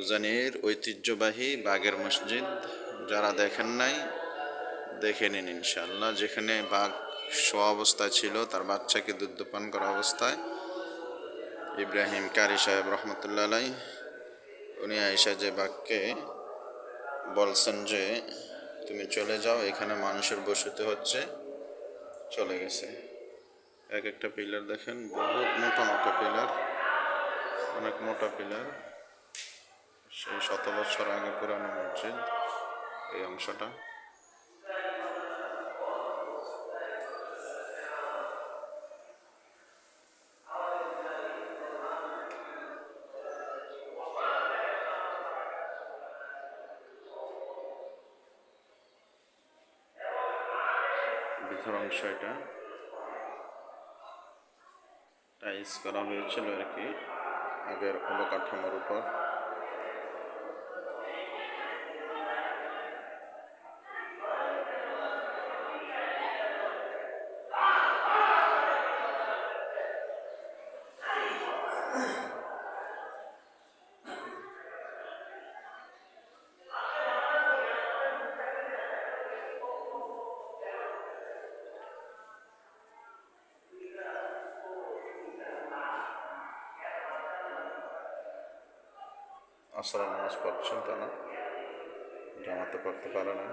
উজানির ঐতিহ্যবাহী বাঘের মসজিদ যারা দেখেন নাই, দেখে নিন ইনশাল্লাহ যেখানে বাঘ শোয়া অবস্থায় ছিল, তার বাচ্চাকে দুধপান করা অবস্থায়। ইব্রাহিম কারি সাহেব রহমতুল্লাহ আলাই উনি আইসা যে বাঘকে বলছেন যে, তুমি চলে যাও, এখানে মানুষের বসতি হচ্ছে। চলে গেছে। এক একটা পিলার দেখেন, বহুত মোটা মোটা পিলার, অনেক মোটা পিলার। সেই শত বছর আগে পুরানো মসজিদ, এই অংশটা। ভিতর অংশ এটা। টাইলস করা হয়েছিল আর কি, আগের অবকাঠামোর উপর। আসর নামাজ পড়ছেন তারা জামাতে পড়তে পারে না